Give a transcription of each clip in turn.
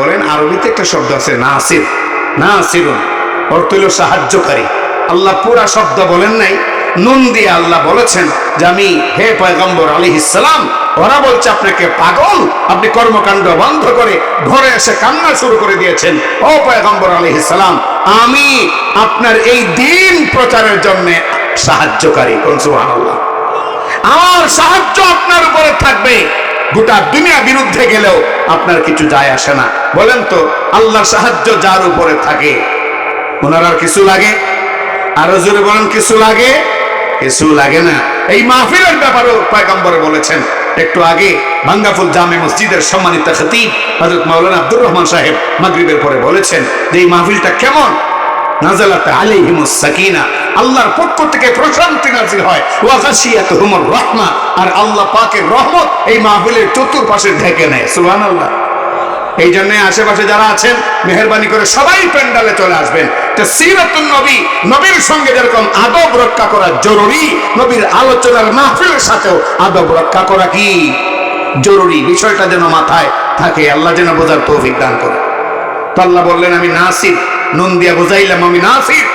বলেন? আরবিতে একটা শব্দ আছে, নাসির। অর্থ হইল সাহায্যকারী। আল্লাহ পুরা শব্দ বলেন নাই, নুন দিয়ে আল্লাহ বলেছেন যে আমি হে পয়গম্বর আলী ইসলাম ওরা বলছে আপনাকে পাগল, আপনি কর্মকাণ্ড বন্ধ করে ঘরে এসে কান্না শুরু করে দিয়েছেন। ও পয়গম্বর আলী ইসলাম আমি আপনার এই দিন প্রচারের জন্য সাহায্যকারী। কোন সুবহানাল্লাহ। আমার সাহায্য আপনার উপরে থাকবে। গোটা দুনিয়া বিরুদ্ধে গেলেও আপনার কিছু যায় আসে না। বলেন তো, আল্লাহর সাহায্য যার উপরে থাকে। ওনার আর কিছু লাগে? আরও জোরে বলেন, কিছু লাগে? কিছু লাগে না। এই মাহফিলের ব্যাপারেও পয়গম্বর বলেছেন, একটু আগে ভাঙ্গাফুল জামে মসজিদের সম্মানিত খতিব হযরত মাওলানা আব্দুর রহমান সাহেব মাগরিবের পরে বলেছেন যে এই মাহফিলটা কেমন? নাজালাত আলাইহিমুস সাকিনা। আল্লাহর পক্ষ থেকে প্রশান্তি হয়। ওয়া গাশিয়াতুহুমুর রাহমা। আর আল্লাহ পাকের রহমত এই মাহফিলের চতুর্পাশে ঢেকে নেয়। সুবহানাল্লাহ। এই জন্য আশেপাশে যারা আছেন, মেহরবানি করে সবাই প্যান্ডালে চলে আসবেন। নবী, নবীর সঙ্গে যেরকম আদব রক্ষা করা জরুরি, নবীর আলোচনার মাহফিলের সাথেও আদব রক্ষা করা কি জরুরি? বিষয়টা যেন মাথায় থাকে, আল্লাহ যেন বোঝার তৌফিক দান করে। তো আল্লাহ বললেন, আমি নাসির নুন দিয়া বুঝাইলাম, আমি নাসির।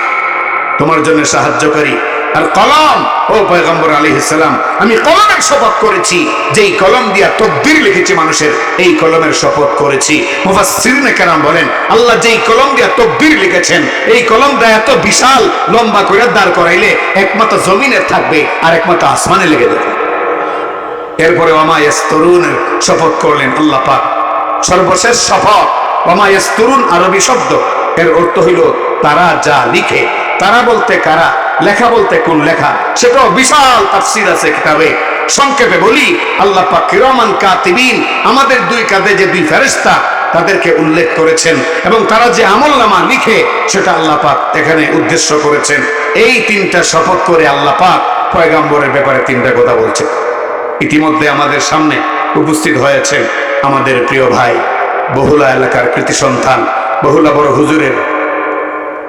তোমার জন্য সাহায্যকারী। আর কলম, ও পয়গম্বর আলী ইসলাম আমি কলমের শপথ করেছি। যেই কলম দিয়া তকদির লিখেছি মানুষের, এই কলমের শপথ করেছি। কেরাম বলেন, আল্লাহ যেই কলম দিয়া তকদির লিখেছেন, এই কলমটা এত বিশাল, লম্বা করে দাঁড় করাইলে একমাত্র জমিনে থাকবে আর একমাত্র আসমানে লেগে যাবে। এরপরে ওমা তরুণের শপথ করলেন আল্লাহ পাক। সর্বশেষ শপথ ওমা তরুণ আরবি শব্দ। এর অর্থ হইল, তারা যা লিখে, তারা বলতে কারা, লেখা বলতে কোন লেখা, সেটাও বিশাল তাফসির আছে কিতাবে। সংক্ষেপে বলি, আল্লাহ পাক কিরমান কাতিবিন, আমাদের দুই কাঁধে যে দুই ফেরেশতা, তাদেরকে উল্লেখ করেছেন এবং তারা যে আমল নামা লিখে, সেটা আল্লাহ পাক এখানে উদ্দেশ্য করেছেন। এই তিনটা শপথ করে আল্লাহ পাক পয়গাম্বরের ব্যাপারে তিনটা কথা বলছেন। ইতিমধ্যে আমাদের সামনে উপস্থিত হয়েছে আমাদের প্রিয় ভাই বহুলা এলাকার কৃতি সন্তান, বহুলা বড় হুজুরের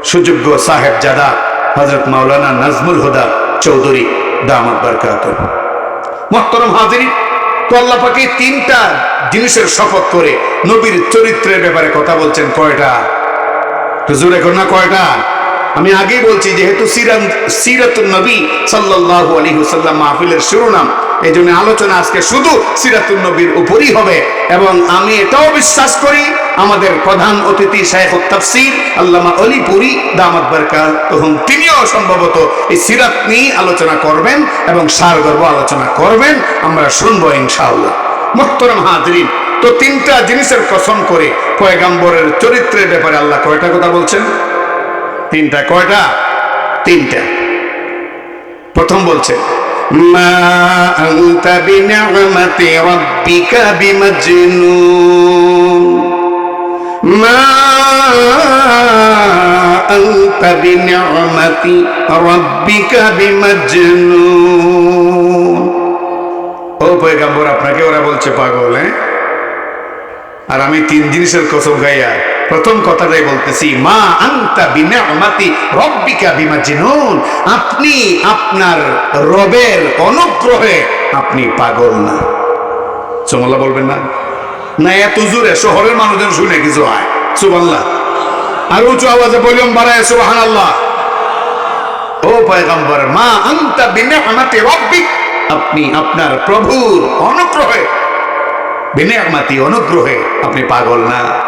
সুযোগ্য সাহেব জাদা হজরত মাওলানা নাজমুল হুদা চৌধুরী দামদ বারকাত মহতরম হাজিরি তো তিনটা জিনিসের শপথ করে নবীর চরিত্রের ব্যাপারে কথা বলছেন, কয়টা? হুজুর এখন না, কয়টা? আমি আগেই বলছি, যেহেতু সিরাতুন নবী সাল্লাল্লাহু আলী ওয়াসাল্লাম মাহফিলের শিরোনাম এই জন্য আলোচনা আজকে শুধু সিরাতুন নবীর উপরই হবে। এবং আমি এটাও বিশ্বাস করি, আমাদের প্রধান অতিথি শাইখ তাফসীর আল্লামা অলিপুরি দামাত বারকাত। তখন তিনিও সম্ভবত এই সিরাত নিয়ে আলোচনা করবেন এবং সারগর্ব আলোচনা করবেন। আমরা শুনব ইনশাআল্লাহ। মোহতরম হাজরিন, তো তিনটা জিনিসের কসম করে পয়গাম্বরের চরিত্রের ব্যাপারে আল্লাহ কয়টা কথা বলছেন? তিনটা কয়টা? তিনটা। প্রথম বলছে মা আনতা বিনি'মাতি রাব্বিকা বিমাজনুন। মা আনতা বিনি'মাতি রাব্বিকা বিমাজনুন। ও পয়গাম্বর, আপনাকে ওরা বলছে পাগল হ্যাঁ? আর আমি তিন জিনিসের কসম গাইয়া প্রথম কথাটাই বলতেছি, মা আন্তা বিনি'মাতি রব্বিকা বিমাজনুন। আপনি আপনার রবের অনুগ্রহে আপনি পাগল না। সুবহানাল্লাহ বলবেন না? না, এত জোরে শহরের মানুষজন শুনে কিছু হয়? সুবহানাল্লাহ। আর উঁচু আওয়াজে বলিউম বাড়ায়, সুবহানাল্লাহ। ও পয়গম্বর, মা আন্তা বিনি'মাতি রব্বিক। আপনি আপনার প্রভুর অনুগ্রহে বিনিয়ামাতি অনুগ্রহে আপনি পাগল না।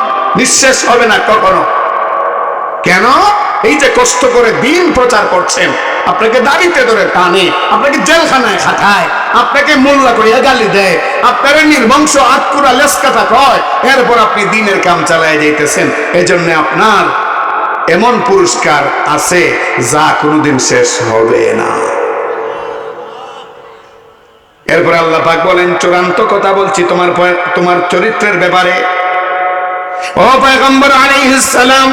নিঃশেষ হবে না কখনো। কেন? এই যে কষ্ট করে দিন প্রচার করছেন, আপনাকে দাড়িতে ধরে টানে, আপনাকে জেলখানায় খাটায়, আপনাকে মোল্লা করিয়া গালি দেয়, আপনার নির্বংশ আটকুরা লেসকাটা কয়, এরপর আপনি দিনের কাম চালায় যাইতেছেন। এজন্য আপনার এমন পুরস্কার আছে যা কোনোদিন শেষ হবে না। এরপরে আল্লাহ পাক বলেন, চূড়ান্ত কথা বলছি তোমার তোমার চরিত্রের ব্যাপারে। ও পয়গম্বর আলাইহিস সালাম,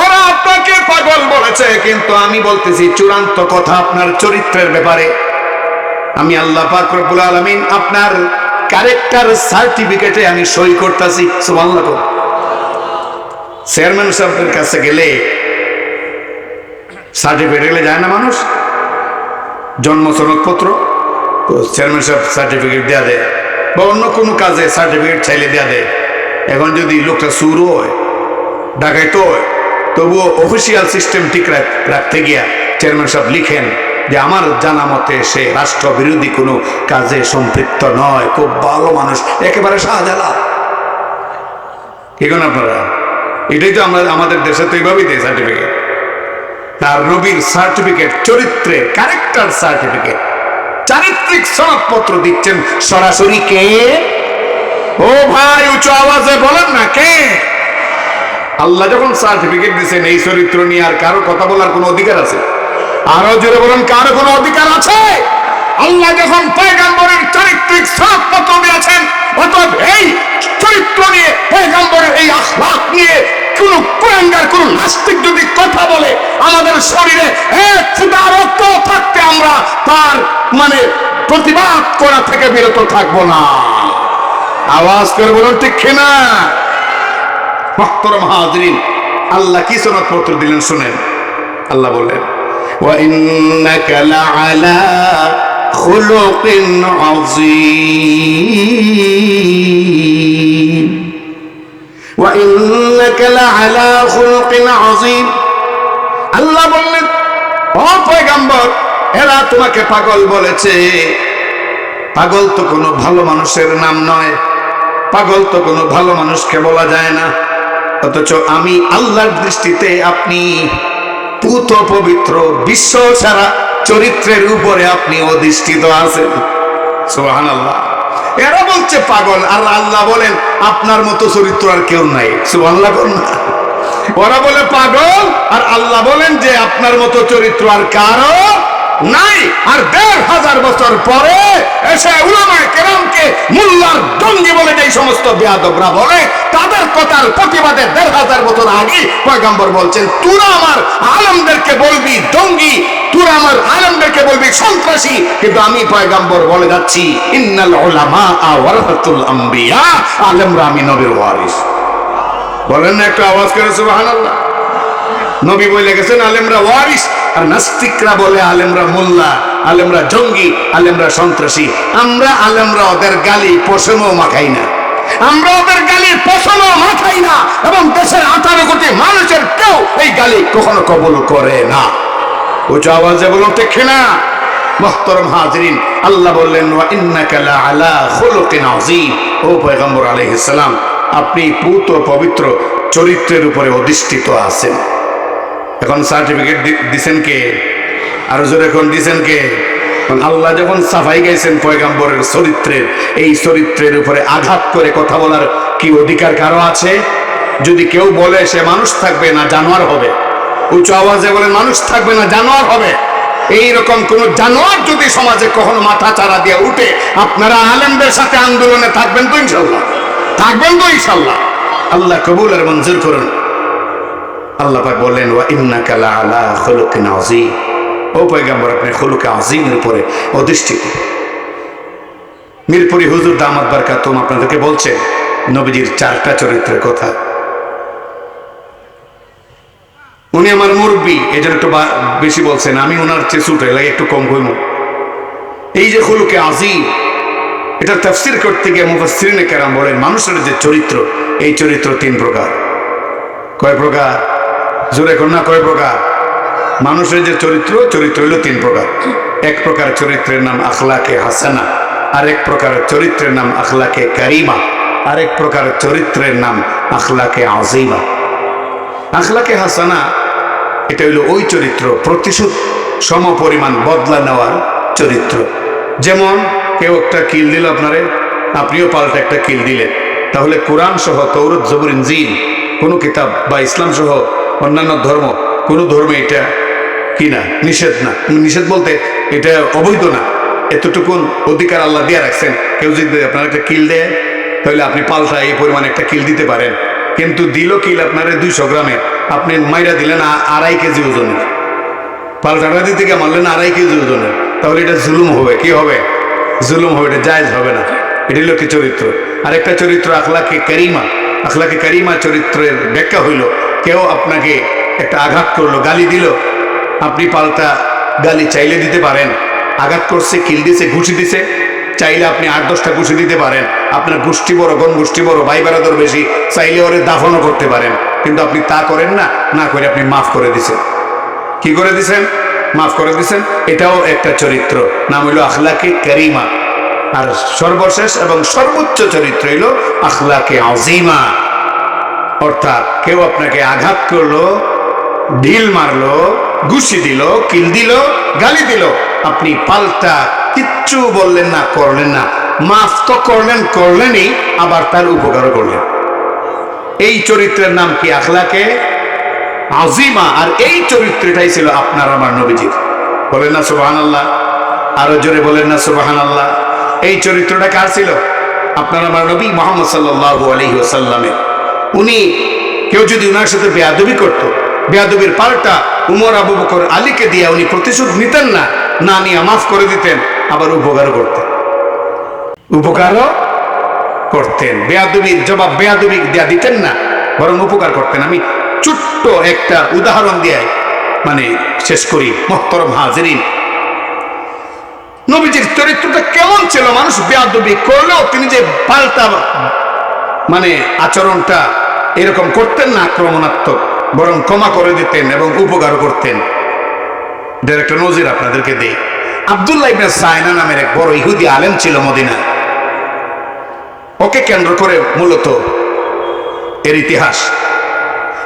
ওরা আপনাকে পাগল বলেছে, কিন্তু আমি বলতেছি, চূড়ান্ত কথা আপনার চরিত্রের ব্যাপারে। আমি আল্লাহ আপনার ক্যারেক্টার সার্টিফিকেটে আমি সই করতেছি চেয়ারম্যান সাহেবের কাছে গেলে সার্টিফিকেট গেলে যায় না মানুষ? জন্ম সনদপত্র? তো চেয়ারম্যান সাহেব সার্টিফিকেট দেয়া দেয়, বা অন্য কোনো কাজে সার্টিফিকেট চাইলে দেয়া দেয়। এখন যদি লোকটা সুর হয়, ডাকাইতো হয়, তবুও অফিসিয়াল সিস্টেম ঠিক রাখতে গিয়া চেয়ারম্যান সাহেব লিখেন যে আমার জানা মতে সে রাষ্ট্র বিরোধী কোনো কাজে সম্পৃক্ত নয়, খুব ভালো মানুষ, একেবারে শাহজালাল। কি কোন আপনারা, এটাই তো আমরা, আমাদের দেশে তো এইভাবেই দেয় সার্টিফিকেট তার নবীর সার্টিফিকেট চরিত্রে ক্যারেক্টার সার্টিফিকেট চারিত্রিক সনদপত্র দিচ্ছেন সরাসরি কে? ও ভাই! উঁচু আওয়াজে বলেন না, কে? আল্লাহ যখন সার্টিফিকেট দিচ্ছেন এই চরিত্র নিয়ে আর কারও কথা বলার কোনো অধিকার আছে? আরও জোরে বলেন, কারও কোনো অধিকার আছে? আল্লাহ যখন পয়গাম্বরের চারিত্রিক সনদপত্র দিয়েছেন, অতএব এই চরিত্র নিয়ে, পয়গাম্বরের এই আখলাক নিয়ে কোন কুয়াঙ্গার কোন নাস্তিক যদি কথা বলে, আমাদের শরীরে এক ফুটা রক্ত থাকতে আমরা তার মানে প্রতিবাদ করা থেকে বিরত থাকব না। আওয়াজ করে বলুন ঠিক কিনা মহতরম হাজরিন আল্লাহ কি সনদ পত্র দিলেন শুনেন আল্লাহ বলেন وإنك لعلى خلق عظيم وإنك لعلى خلق عظيم আল্লাহ বললেন ও পয়গাম্বর এরা তোমাকে পাগল বলেছে পাগল তো কোনো ভালো মানুষের নাম নয় পাগল তো কোনো ভালো মানুষকে বলা যায় না। অথচ আমি আল্লাহর দৃষ্টিতে আপনি পুত পবিত্র, বিশ্ব সারা চরিত্রের উপরে আপনি অধিষ্ঠিত আছেন। সোহান আল্লাহ এরা বলছে পাগল, আর আল্লাহ বলেন, আপনার মতো চরিত্র আর কেউ নাই। সুবহানাল্লাহ করুন না। ওরা বলে পাগল, আর আল্লাহ বলেন যে, আপনার মতো চরিত্র আর কারও নাই। আর দেড় হাজার বছর পরে এসে উলামায়ে কেরামকে মুল্লার ডঙ্গি বলে যে সমস্ত বেয়াদবরা বলে, তাদের কথার প্রতিবাদে দেড় হাজার বছর আগে পয়গাম্বর বলছেন, তোরা আমার আলমদেরকে বলবি ডঙ্গি তোরা আমার আলমদেরকে বলবি সন্ত্রাসী। কিন্তু আমি পয়গাম্বর বলে যাচ্ছি, ইন্নাল উলামা ওয়ারাসাতুল আম্বিয়া, আলেমরা আমি নবীর ওয়ারিস। বলেন না একটু আওয়াজ করে, সুবহানাল্লাহ। নবী বলে গেছেন, আলেমরা ওয়ারিস। আর নাস্তিকরা বলে আলেমরা মোল্লা, আলেমরা জঙ্গি, আলেমরা সন্ত্রাসী। আমরা আলেমরা ওদের গালি পশমও মাখাই না। আমরা ওদের গালির পশমও মাখাই না এবং দেশের আঠারো কোটি মানুষের কেউ এই গালি কখনো কবল করে না। উঁচু আওয়াজে বলুন ঠিক না মহতরম হাজরিন, আল্লাহ বললেন লাআলা খুলুকিন আযীম। ও পয়গম্বর আলাইহিস সালাম, আপনি পুত পবিত্র চরিত্রের উপরে অধিষ্ঠিত আছেন। এখন সার্টিফিকেট দিছেন কে? আরও জোরে এখন দিছেন কে? আল্লাহ যখন সাফাই গাইছেন পয়গাম্বরের চরিত্রের এই চরিত্রের উপরে আঘাত করে কথা বলার কি অধিকার কারও আছে? যদি কেউ বলে সে মানুষ থাকবে না, জানোয়ার হবে। উঁচু আওয়াজে বলে মানুষ থাকবে না, জানোয়ার হবে। এই রকম কোন জানোয়ার যদি সমাজে কখনো মাথা চারা দিয়ে উঠে, আপনারা আলেমদের সাথে আন্দোলনে থাকবেন তো ইনশাল্লাহ। থাকবেন তো ইনশাল্লাহ। আল্লাহ কবুল আর মঞ্জুর করুন। আল্লাহ পাক বললেন, ওয়া ইন্নাকা লাআলা খুলুকিন আযীম। ও পয়গম্বর, আপনি খুলুকে আযীমের উপরে অধিষ্ঠিত। মিরপুরি হুজুর দামাত বারকাতুম আপনাদেরকে বলছে নবীজির চারটা চরিত্রের কথা। উনি আমার মুরব্বী জন্য একটু বেশি বলছেন, আমি ওনার চেয়ে ছুটে লাগে একটু কম কইম এই যে খুলুকে আজিম এটা তাফসির করতে গিয়ে মুফাসসিরিনে কেরাম বলেন, মানুষের যে চরিত্র, এই চরিত্র তিন প্রকার। কয় প্রকার? জোরে না, কয় প্রকার? মানুষের যে চরিত্র চরিত্র হইল তিন প্রকার। এক প্রকার চরিত্রের নাম আখলাকে হাসানা, আরেক প্রকার চরিত্রের নাম আখলাকে কারিমা, আরেক প্রকার চরিত্রের নাম আখলাকে আজিমা আখলাকে হাসানা, এটা হইল ওই চরিত্র, প্রতিশোধ সম পরিমাণ বদলা নেওয়ার চরিত্র। যেমন, কেউ একটা কিল দিল আপনারে, আপনিও পাল্টা একটা কিল দিলেন। তাহলে কোরআন সহ তৌরত জবর ইনজিল, কোনো কিতাব বা ইসলাম সহ অন্যান্য ধর্ম, কোনো ধর্মে এটা কি না, নিষেধ না। নিষেধ বলতে এটা অবৈধ না। এতটুকুন অধিকার আল্লাহ দিয়ে রাখছেন। কেউ যদি আপনার একটা কিল দেয়, তাহলে আপনি পাল্টা এই পরিমাণে একটা কিল দিতে পারেন। কিন্তু দিল কিল আপনার দুইশো গ্রামে। আপনি মাইরা দিলেন আড়াই কেজি ওজনের। পাল্টাটা দিতে গিয়ে মারলেন আড়াই কেজি ওজনের। তাহলে এটা জুলুম হবে। কি হবে? জুলুম হবে, এটা জায়জ হবে না। এটা কি চরিত্র? আর একটা চরিত্র, আখলাকে করিমা। আখলাকে কারিমা চরিত্রের ব্যাখ্যা হইল কেউ আপনাকে একটা আঘাত করল, গালি দিল, আপনি পাল্টা গালি চাইলে দিতে পারেন। আঘাত করছে, কিল দিছে, ঘুষি দিছে, চাইলে আপনি আট দশটা ঘুষি দিতে পারেন। আপনার গোষ্ঠী বড়, গণ গোষ্ঠী বড়, ভাই বেড়াদর বেশি, চাইলে ওরে দাফনও করতে পারেন। কিন্তু আপনি তা করেন না না করে আপনি মাফ করে দিছেন। কি করে দিছেন? মাফ করে দিছেন? এটাও একটা চরিত্র, নাম হইল আখলাকে করিমা। আর সর্বশেষ এবং সর্বোচ্চ চরিত্র হইল আখলাকে আজিমা অর্থাৎ কেউ আপনাকে আঘাত করল, ঢিল মারলো, ঘুষি দিল, কিল দিল, গালি দিল, আপনি পাল্টা কিচ্ছু বললেন না, করলেন না, মাফ তো করলেন, করলেনই, আবার তার উপকারও করলেন। এই চরিত্রের নাম কি আখলাকে? আজিমা, আর এই চরিত্রটাই ছিল আপনার আমার নবীজির। বলেন না সুবাহান আল্লাহ আরও জোরে বলেন না সুবাহান আল্লাহ এই চরিত্রটা কার ছিল? আপনার আমার নবী মোহাম্মদ আলাইহি ওয়াসাল্লামের। উনি কেউ যদি উনার সাথে বেয়াদবি করত, বেয়াদবির পাল্টা উমর আবু বকর আলীকে দিয়ে উনি প্রতিশোধ নিতেন না না নিয়ে মাফ করে দিতেন, আবার উপকার করতেন। উপকারও করতেন, বেয়াদবির জবাব বেয়াদবি দেয়া দিতেন না, বরং উপকার করতেন। আমি ছোট্ট একটা উদাহরণ দিয়ে মানে শেষ করি, মহতরম হাজিরিন। নবীজির চরিত্রটা কেমন ছিল? মানুষ বেয়াদবি করলেও তিনি যে পাল্টা মানে আচরণটা এরকম করতেন না আক্রমণাত্মক, বরং ক্ষমা করে দিতেন এবং উপকার করতেন। একটা নজির আপনাদেরকে দেই। আবদুল্লাহ ইবনে সায়না নামের এক বড় ইহুদি আলেম ছিল মদিনায় ওকে কেন্দ্র করে মূলত এর ইতিহাস।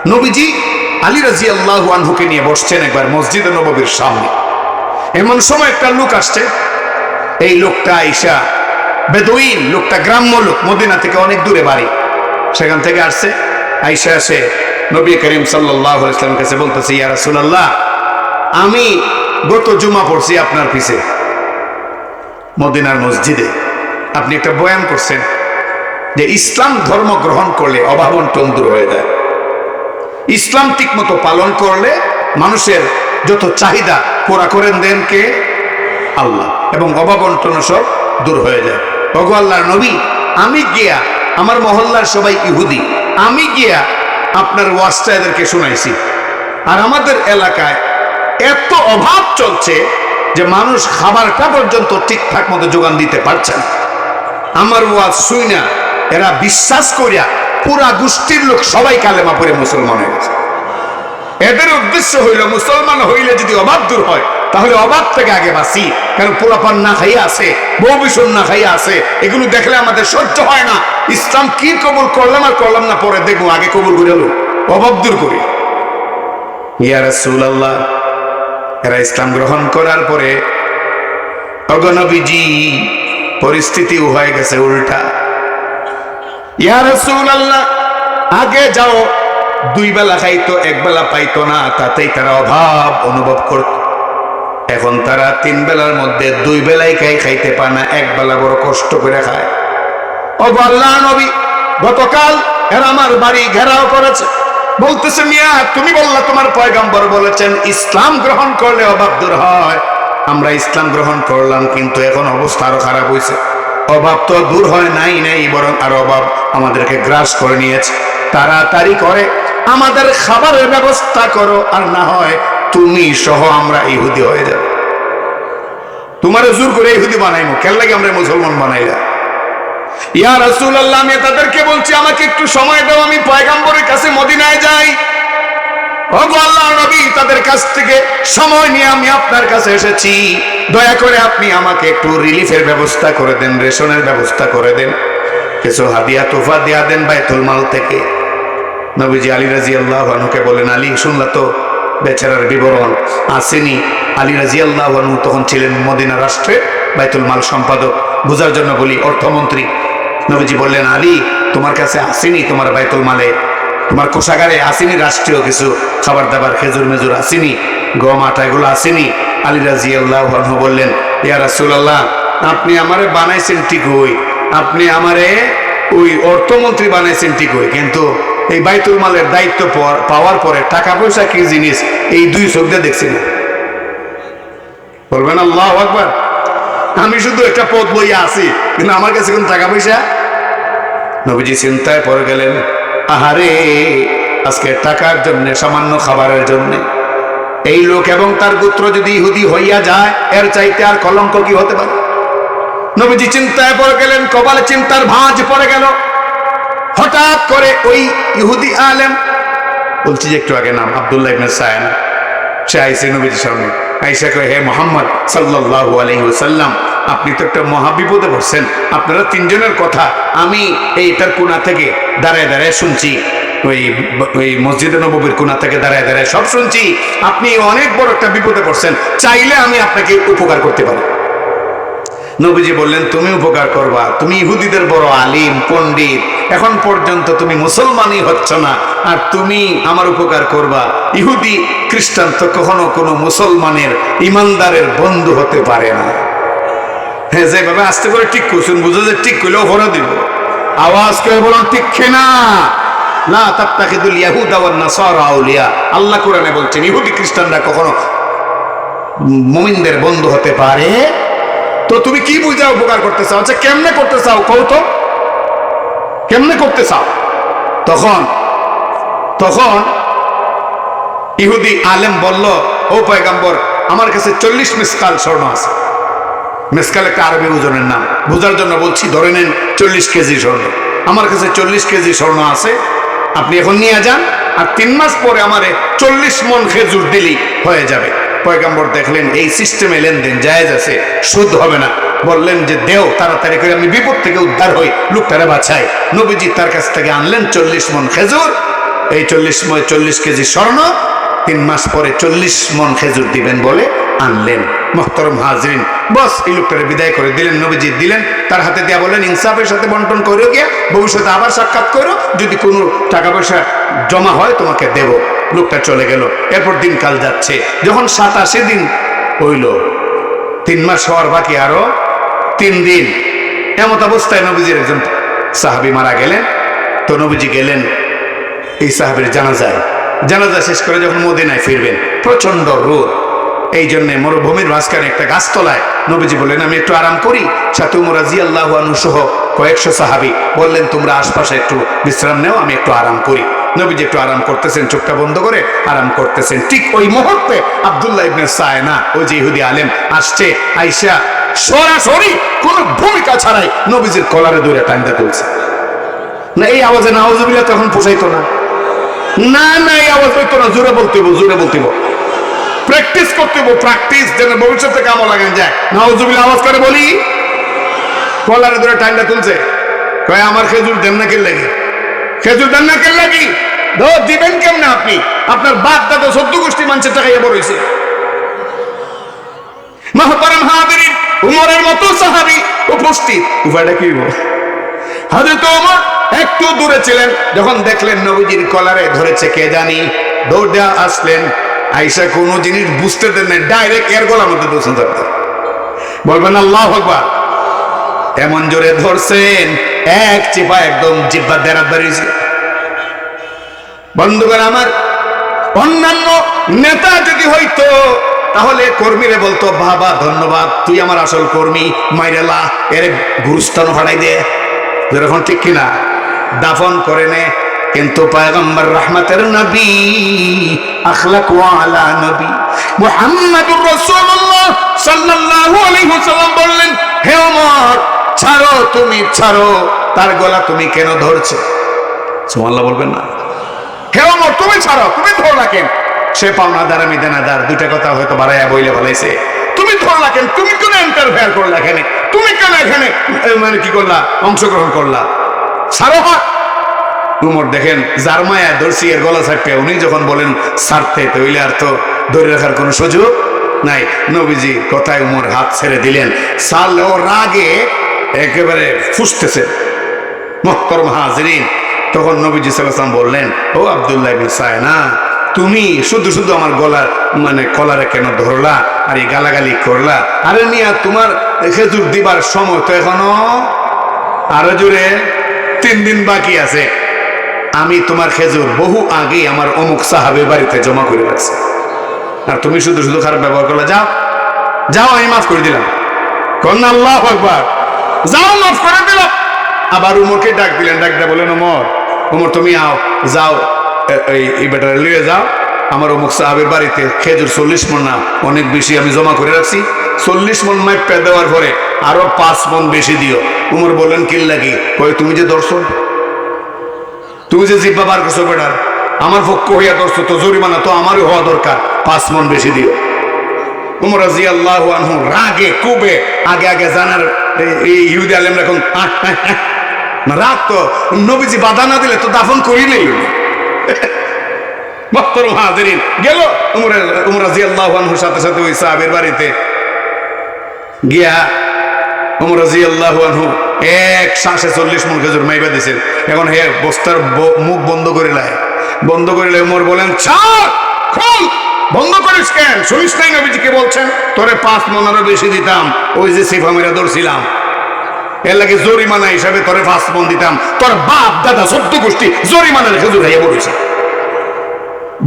নবীজি আলী রাজি আল্লাহ আনহুকে নিয়ে বসছেন একবার মসজিদে নববীর সামনে। এমন সময় একটা লোক আসছে। এই লোকটা আইসা বেদুইন, লোকটা গ্রাম্য লোক, মদিনা থেকে অনেক দূরে বাড়ি। সেখান থেকে আসছে, আইসা আসে নবী করিম সাল্লাহ ইসলামের কাছে বলতেছে, ইয়া রাসূলুল্লাহ, আমি গত জুমা পড়ছি আপনার পিছে, মদিনার মসজিদে। আপনি একটা বয়ান করছেন যে ইসলাম ধর্ম গ্রহণ করলে অভাবন্টন দূর হয়ে যায়। ইসলাম ঠিক মতো পালন করলে মানুষের যত চাহিদা, পোড়া করেন দেন কে? আল্লাহ। এবং অভাবন্টন সব দূর হয়ে যায়। আল্লাহর নবী, আমি গিয়া আমার মহল্লার সবাই ইহুদি, আমি গিয়া আপনার ওয়াজটা এদেরকে শুনাইছি। আর আমাদের এলাকায় এত অভাব চলছে যে মানুষ খাবারটা পর্যন্ত ঠিকঠাক মতো যোগান দিতে পারছে না। আমার ওয়াজ শুই না এরা বিশ্বাস করিয়া পুরা গোষ্ঠীর লোক সবাই কালেমা পড়ে মুসলমান হয়ে গেছে। এদের উদ্দেশ্য হইল, মুসলমান হইলে যদি অভাব দূর হয় তাহলে অভাব থেকে আগে বাঁচি। কারণ পোলাপান না খাইয়া আছে, বউ না খাইয়া আছে, এগুলো দেখলে আমাদের সহ্য হয় না। ইসলাম কি কবুল করলাম আর করলাম না পরে দেখব, আগে কবুল করে অভাব দূর করি। ইয়া এরা ইসলাম গ্রহণ করার পরে অগনবীজি পরিস্থিতি হয়ে গেছে উল্টা। ইয়া রাসূলুল্লাহ, আগে যাও, দুই বেলা খাইতো, এক বেলা পাইতো না, তাতেই তারা অভাব অনুভব করত। এখন তারা তিন বেলার মধ্যে দুই বেলাই খাই খাইতে পায় না, এক বেলা বড় কষ্ট করে খায়। ও আল্লাহ নবী, গতকাল এরা আমার বাড়ি ঘেরাও করেছে। বলতেছে, মিয়া, তুমি বললা তোমার পয়গাম্বর বলেছেন, ইসলাম গ্রহণ করলে অভাব দূর হয়। আমরা ইসলাম গ্রহণ করলাম, কিন্তু এখন অবস্থা আরও খারাপ হয়েছে অভাব তো দূর হয়, নাই নাই, বরং আর অভাব আমাদেরকে গ্রাস করে নিয়েছে। তাড়াতাড়ি করে, আমাদের খাবারের ব্যবস্থা করো, আর না হয় তুমি সহ আমরা ইহুদি হয়ে যাব। তোমার জোর করে ইহুদি বানাইমো। কেন লাগে আমরা মুসলমান বানাইলা? ইয়া রাসূলুল্লাহ, আমি তাদেরকে বলছি, আমাকে একটু সময় দাও, আমি পয়গাম্বরের কাছে মদিনায় যাই। আল্লাহ নবী, তাদের কাছ থেকে সময় নিয়ে আমি আপনার কাছে এসেছি। দয়া করে আপনি আমাকে একটু রিলিফের ব্যবস্থা করে দেন, রেশনের ব্যবস্থা করে দেন। কিছু হাদিয়া তোফা দেয়া দেন বাইতুল মাল থেকে। নবীজি আলী রাজি আল্লাহ ভানুকে বলেন, আলী, শুনলা তো? বেচারার বিবরণ আসেনি। আলী রাজি আল্লাহ ভানু তখন ছিলেন মদিনা রাষ্ট্রে বাইতুল মাল সম্পাদক। বোঝার জন্য বলি, অর্থমন্ত্রী। নবীজি বললেন, আলী, তোমার কাছে আসেনি তোমার বাইতুল মালে? তোমার কোষাগারে আসেনি রাষ্ট্রীয় কিছু? খাবার দাবার খেজুর মেজুর আসেনি? গম, আটা, এগুলো আসেনি? আলী রাজি আল্লাহ বললেন, ইয়া রাসূলুল্লাহ, আপনি আমারে বানাইছেন ঠিক হই আপনি আমারে ওই অর্থমন্ত্রী বানাইছেন ঠিক ঠিকই কিন্তু এই বাইতুল মালের দায়িত্ব পাওয়ার- পরে টাকা পয়সা কি জিনিস এই দুই চোখ দিয়ে দেখছি না। বলবেন, আল্লাহ আকবার। আমি শুধু একটা পথ বইয়া আছি, কিন্তু আমার কাছে কোন টাকা পয়সা নবীজি চিন্তায় পড়ে গেলেন, আহারে, আজকে টাকার জন্য, সামান্য খাবারের জন্য। এই লোক এবং তার গোত্র যদি ইহুদি হইয়া যায়, এর চাইতে আর কলঙ্ক কি হতে পারে? নবীজি চিন্তায় পড়ে গেলেন, কপালে চিন্তার ভাঁজ পড়ে গেল। হঠাৎ করে ওই ইহুদি আলেম, বলছি যে একটু আগে নাম, আবদুল্লাহ ইবনে সায়ন সে আইসে নবীজির সামনে, আইসা কয়, হে মোহাম্মদ সাল্লাল্লাহু আলাইহি ওয়াসাল্লাম, আপনি তো একটা মহাবিপদে পড়ছেন। আপনারা তিনজনের কথা আমি এইটার কোণা থেকে দাঁড়ায় দাঁড়ায় শুনছি। ওই ওই মসজিদে নববীর কোণা থেকে দাঁড়ায় দাঁড়ায় সব শুনছি। আপনি অনেক বড় একটা বিপদে পড়ছেন। চাইলে আমি আপনাকে উপকার করতে পারি। নবীজি বললেন, তুমি উপকার করবা। তুমি ইহুদিদের বড় আলিম, পণ্ডিত। এখন পর্যন্ত তুমি মুসলমানই হচ্ছ না, আর তুমি আমার উপকার করবা। ইহুদি, খ্রিস্টান তো কখনো কোনো মুসলমানের ইমানদারের বন্ধু হতে পারে না। হ্যাঁ যেভাবে আসতে করে ঠিক করছেন, বুঝো যে ঠিক করলেও ভরে দিব আওয়াজ করে বলুন ঠিক না না তাত্তাকিদুল ইয়াহুদা ওয়ান নাসারা আউলিয়া। আল্লাহ কোরআনে বলছেন, ইহুদি, খ্রিস্টানরা কখনো মুমিনদের বন্ধু হতে পারে তো তুমি কি বুঝা উপকার করতে চাও? আচ্ছা কেমনে করতে চাও? কও তো। কেমনে করতে চাও? তখন তখন ইহুদি আলেম বলল, ও পয়গাম্বর, আমার কাছে চল্লিশ মিসকাল স্বর্ণ আছে। মেসকাল একটা আরবি ওজনের নাম। বোঝার জন্য বলছি, ধরে নেন চল্লিশ কেজি স্বর্ণ। আমার কাছে চল্লিশ কেজি স্বর্ণ আছে। আপনি এখন নিয়ে যান, আর তিন মাস পরে আমারে চল্লিশ মন খেজুর দিলেই হয়ে যাবে। পয়গাম্বর দেখলেন, এই সিস্টেমে লেনদেন জায়েজ আছে, সুদ হবে না। বললেন যে, দেও, তাড়াতাড়ি করে আমি বিপদ থেকে উদ্ধার হই, লোকটারে বাছাই নবীজি তার কাছ থেকে আনলেন চল্লিশ মন খেজুর। এই চল্লিশ চল্লিশ কেজি স্বর্ণ, তিন মাস পরে চল্লিশ মন খেজুর দিবেন বলে আনলেন। মোহতরম হাজরিন, বস, এই লোকটারে বিদায় করে দিলেন। নবীজি দিলেন, তার হাতে দেয়া বললেন ইনসাফের সাথে বন্টন করে গিয়ে, ভবিষ্যতে আবার সাক্ষাৎ করো যদি কোনো টাকা পয়সা জমা হয়, তোমাকে দেব। লোকটা চলে গেল। এরপর দিনকাল যাচ্ছে। যখন সাতাশে দিন হইল। তিন মাস হওয়ার বাকি আরও তিন দিন। এমত অবস্থায় নবীজির একজন সাহাবি মারা গেলেন। তো নবীজি গেলেন এই সাহাবের জানাজায়। জানাজা শেষ করে যখন মদিনায় ফিরবেন প্রচণ্ড রোদ। এই জন্য মরুভূমির মাঝখানে একটা গাছতলায় নবীজি বললেন, আমি একটু আরাম করি। সাথে উমর রাজি আল্লাহ কয়েকশো সাহাবি বললেন, তোমরা আশপাশে একটু বিশ্রাম নেও, আমি একটু আরাম করি। নবীজি একটু আরাম করতেছেন, চোখটা বন্ধ করে আরাম করতেছেন। ঠিক ওই মুহূর্তে আব্দুল্লাহ ইবনে সায়না, ওই যে ইহুদি আলেম, আসছে আইসা সরাসরি কোন ভূমিকা ছাড়াই নবীজির কলারে দৌড়ে টানতে তুলছে। না, এই আওয়াজে নাওজবিল্লা তখন পোষাইতো না। না না, এই আওয়াজ হইতো না, জোরে বলতে জোরে বলতে প্র্যাকটিস করতে হইব, প্র্যাকটিস, যেন ভবিষ্যতে কামো লাগান যায় নাওজবিল্লা আওয়াজ করে বলি? কলারে ধরে টাইমটা তুলছে। কয়, আমার খেজুর দেন না কেন লাগে খেজুর দেন না কেন লাগি ধর, দিবেন আপনি? আপনার বাপ দাদা সদ্য গোষ্ঠী মানুষের টাকাইয়া উমরের মতো সাহাবি উপস্থিত। উপায়টা কি বল হযরত ওমর একটু দূরে ছিলেন, যখন দেখলেন নবীজির কলারে ধরেছে কে জানি। দৌড় আসলেন। আইসা কোনো জিনিস বুঝতে দেন না ডাইরেক্ট এর গলার মধ্যে দোষণ থাকতো বলবেন, আল্লাহ আকবার। এমন জোরে ধরছেন এক চিপা একদম জিব্বা দেরাত বাড়িয়েছে। বন্ধুগণ আমার অন্যান্য নেতা যদি হইতো, তাহলে কর্মীরে বলতো, বাবা, ধন্যবাদ, তুই আমার আসল কর্মী মাইরেলা এর গুরুস্থান ফাটাই দে। যেরকম ঠিক কিনা? দাফন করে নে, কিন্তু পয়গম্বর রহমতের নবী, আখলাক ওয়ালা নবী। মুহাম্মাদুর রাসূলুল্লাহ সাল্লাল্লাহু আলাইহি ওয়াসাল্লাম বললেন, হে ওমর ছাড়ো, তুমি ছাড়ো। তার গলা তুমি কেন ধরছো? সুবহানাল্লাহ বলবেন না। হে ওমর তুমি ছাড়ো, তুমি ধর রাখেন সে পাওনাদার আমি দেনাদার দুইটা কথা হয়তো বাড়াইয়া বইলে বলাইছে তুমি ধর রাখেন তুমি কেন ইন্টারফেয়ার করলা এখানে? তুমি কেন এখানে মানে কি করলা? অংশগ্রহণ করলা? ছাড়ো হাত উমর দেখেন জারমায়া দর্শি এর গলা ছাড়তে, উনি যখন বলেন, ছাড়তে তৈলে আর তো ধরে রাখার কোনো সুযোগ নাই। নবীজি কথায় উমর হাত ছেড়ে দিলেন। সাল ও রাগে একেবারে ফুসতেছে। মহতরম হাজরিন। তখন নবীজি সাল্লাম বললেন, ও আবদুল্লাহ ইবনে সায়না, তুমি শুধু শুধু আমার গলার মানে কলারে কেন ধরলা আর এই গালাগালি করলা? আরে মিয়া, তোমার খেজুর দিবার সময় তো এখনও আরও জোরে তিন দিন বাকি আছে। আমি তোমার খেজুর বহু আগে আমার অমুক সাহাবে বাড়িতে জমা করে রাখছি। আর তুমি শুধু শুধু খারাপ ব্যবহার করলে। যাও যাও, আমি মাফ করে দিলাম। কন্যা, আল্লাহ একবার যাও, মাফ দিলাম আবার উমরকে ডাক দিলেন ডাকটা বলেন উমর উমর, তুমি আও, যাও এই বেটারে লিয়ে যাও। আমার অমুক সাহাবের বাড়িতে খেজুর চল্লিশ মন না, অনেক বেশি আমি জমা করে রাখছি। চল্লিশ মন মাইপা দেওয়ার পরে আরও পাঁচ মন বেশি দিও। উমর বললেন কিল্লা কি কই, তুমি যে দর্শন, তুমি যে জিব্বা বার করছ, বেটার, আমার পক্ষ হইয়া দর্শ তো জরিমানা তো আমারই হওয়া দরকার, পাঁচ মন বেশি দিও। উমর আল্লাহ আনহু রাগে, কুবে। আগে আগে জানার এই- ইহুদি আলেম এখন রাগ তো, নবীজি বাধা না দিলে তো দাফন করিলেই মহতর হাজিরিন, গেল উমর উমর রাজি আল্লাহ আনহুর সাথে সাথে ওই সাহাবের গিয়া উমর আল্লাহ আনহু এক শ্বাসে চল্লিশ মন খেজুর মাইবা দিছেন। এখন হে, বস্তার মুখ বন্ধ করে বন্ধ করিলে উমর বলেন, ছাড়, খুল! বন্ধ করিস কেন? শুনিস নাই নবীজি কে বলছেন? তোরে পাঁচ মন আরও বেশি দিতাম, ওই যে সিফা মেরা ধরছিলাম। এর লাগে জরিমানা হিসাবে তোরে পাঁচ মন দিতাম। তোর বাপ, দাদা, সদ্য গোষ্ঠী জরিমানার খেজুর খাইয়া বলেছে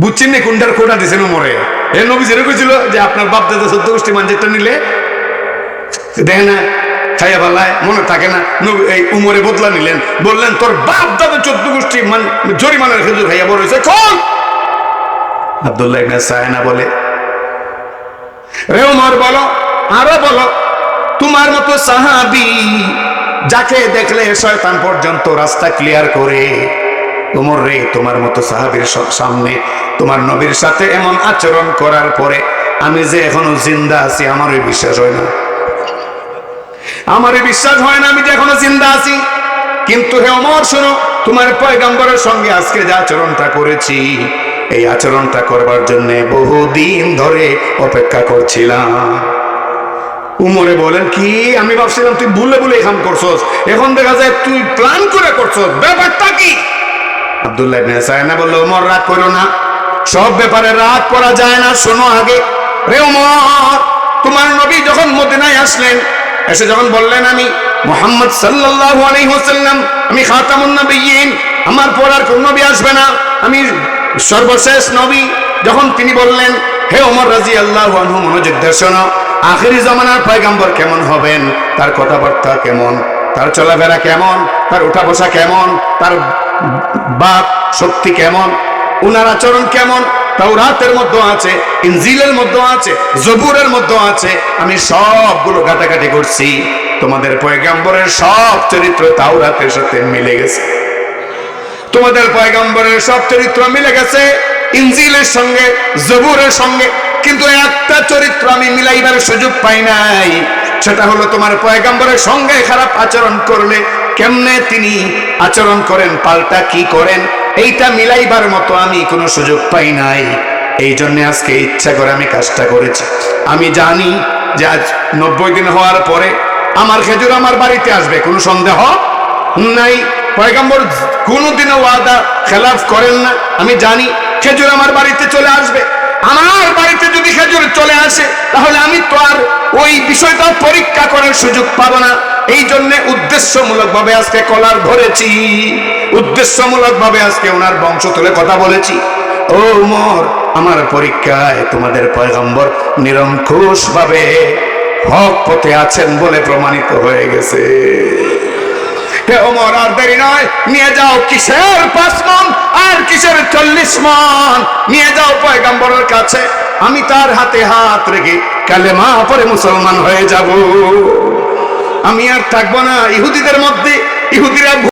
বুঝছেন না কোনটার কোটা দিছেন উমরে? এ নবী যেরকম ছিল যে আপনার বাপ, দাদা, সদ্য গোষ্ঠী মানজেরটা নিলে দেয় না, খাইয়া পালায় মনে থাকে না। এই উমরে বদলা নিলেন। বললেন, তোর বাপ, দাদা চোদ্দ গোষ্ঠী মান জরিমানার খেজুর খাইয়া বড় হয়েছে আব্দুল্লাহ ইবনে সায়না বলে। রে উমর বলো, আরও বলো, তোমার মতো সাহাবি যাকে দেখলে শয়তান পর্যন্ত রাস্তা ক্লিয়ার করে উমর রে, তোমার মতো সাহাবীর সামনে তোমার নবীর সাথে এমন আচরণ করার পরে আমি যে এখনও জিন্দা আছি আমারই বিশ্বাস হয় না। আমারই বিশ্বাস হয় না আমি যে এখনও জিন্দা আছি। কিন্তু হে অমর শোনো, তোমার পয়গাম্বরের সঙ্গে আজকে যে আচরণটা করেছি এই আচরণটা করবার জন্য বহুদিন ধরে অপেক্ষা করছিলাম। উমরে বলেন, কি? আমি ভাবছিলাম তুই ভুলে ভুলে এখান করছস। এখন দেখা যায় তুই প্ল্যান করে করছস। ব্যাপারটা কি? আব্দুল্লাহ ইবনে সায়না বলল ওমর রাগ করো না। সব ব্যাপারে রাগ করা যায় না, শোনো আগে। রে ওমর তোমার নবী যখন মদিনায় আসলেন, এসে যখন বললেন, আমি মোহাম্মদ সাল্লাল্লাহু আলাইহি ওয়াসাল্লাম, আমি খাতামুন নবিয়্যিন আমার পর আর কোন নবী আসবে না। আমি সর্বশেষ নবী যখন তিনি বললেন, হে ওমর রাদিয়াল্লাহু আনহু, মনোযোগ দিয়ে শোনো, আখেরি জমানার পয়গাম্বর কেমন হবেন? তার কথাবার্তা কেমন? তার চলাফেরা কেমন? তার উঠা বসা কেমন? তার বাপ শক্তি কেমন? উনার আচরণ কেমন? তাওরাতের মধ্যে আছে, ইনজিলের মধ্যে আছে, জবুরের মধ্যে আছে। আমি সবগুলো ঘাটাঘাটি করছি। তোমাদের পয়গাম্বরের সব চরিত্র তাওরাতের সাথে মিলে গেছে। তোমাদের পয়গাম্বরের সব চরিত্র মিলে গেছে, ইনজিলের সঙ্গে, জবুরের সঙ্গে, কিন্তু একটা চরিত্র আমি মিলাইবার সুযোগ পাই নাই। সেটা হলো তোমার পয়গাম্বরের সঙ্গে খারাপ আচরণ করলে কেমনে তিনি আচরণ করেন, পাল্টা কি করেন, এইটা মিলাইবার মতো আমি কোনো সুযোগ পাই নাই। এই জন্য আজকে ইচ্ছা করে আমি কাজটা করেছি। আমি জানি যে আজ নব্বই দিন হওয়ার পরে আমার খেজুর আমার বাড়িতে আসবে, কোনো সন্দেহ নাই। পয়গাম্বর কোনোদিনও ওয়াদা খেলাফ করেন না। আমি জানি খেজুর আমার বাড়িতে চলে আসবে। আমার বাড়িতে যদি খেজুর চলে আসে, তাহলে আমি তো আর ওই বিষয়টা পরীক্ষা করার সুযোগ পাবো না। এই জন্য উদ্দেশ্যমূলক ভাবে আজকে কলার ধরেছি। উদ্দেশ্যমূলক ভাবে আজকে ওনার বংশ তুলে কথা বলেছি। ও মোর, আমার পরীক্ষায় তোমাদের পয়গম্বর নিরঙ্কুশ ভাবে হক পথে আছেন বলে প্রমাণিত হয়ে গেছে। ওমর, আর দেরি নয়। নিয়ে যাও কিসের পাঁচ মন আর কিসের চল্লিশ মন? নিয়ে যাও পয়গাম্বরের কাছে। আমি তার হাতে হাত রেখে কালেমা পরে মুসলমান হয়ে যাব। আমি আর থাকব না ইহুদিদের মধ্যে। ইহুদিরা